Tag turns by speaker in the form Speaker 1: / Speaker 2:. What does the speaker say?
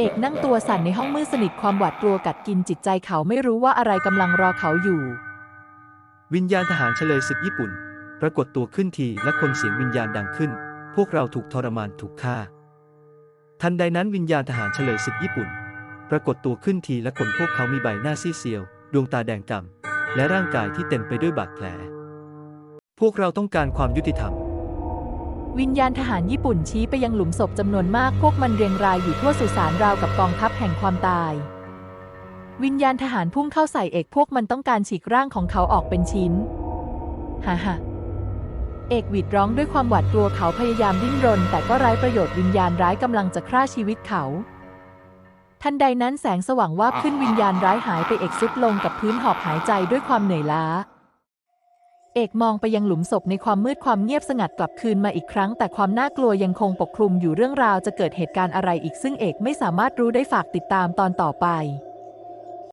Speaker 1: เอกนั่งตัวสั่นในห้องมืดสนิทความหวาดกลัวกัดกินจิตใจเขาไม่รู้ว่าอะไรกำลังรอเขาอยู่
Speaker 2: วิญญาณทหารเฉลยศึกญี่ปุ่น ปรากฏตัวขึ้นทีและคนเสียงวิญญาณดังขึ้น พวกเราถูกทรมานถูกฆ่า ทันใดนั้นวิญญาณทหารเฉลยศึกญี่ปุ่น ปรากฏตัวขึ้นทีและคนพวกเขามีใบหน้าซีเซียว ดวงตาแดงกำและร่างกายที่เต็มไปด้วยบาดแผล พวกเราต้องการความยุติธรรม
Speaker 1: วิญญาณทหารญี่ปุ่นชี้ไปยังหลุมศพจำนวนมากพวกมันเรียงรายอยู่ทั่วสุสานราวกับกองทัพแห่งความตาย วิญญาณทหารพุ่งเข้าใส่เอกพวกมันต้องการฉีกร่างของเขาออกเป็นชิ้นฮ่าฮ่าเอกหวีดร้องด้วยความหวาดกลัวเขาพยายามดิ้นรน แต่ก็ไร้ประโยชน์วิญญาณร้ายกำลังจะฆ่าชีวิตเขา ทันใดนั้นแสงสว่างวาบขึ้นวิญญาณร้ายหายไปเอกซุดลงกับพื้นหอบหายใจด้วยความเหนื่อยล้า เอกมองไปยังหลุมศพในความมืดความเงียบสงัดกลับคืนมาอีกครั้ง แต่ความน่ากลัวยังคงปกคลุมอยู่เรื่องราวจะเกิดเหตุการณ์อะไรอีกซึ่งเอกไม่สามารถรู้ได้ฝากติดตามตอนต่อไป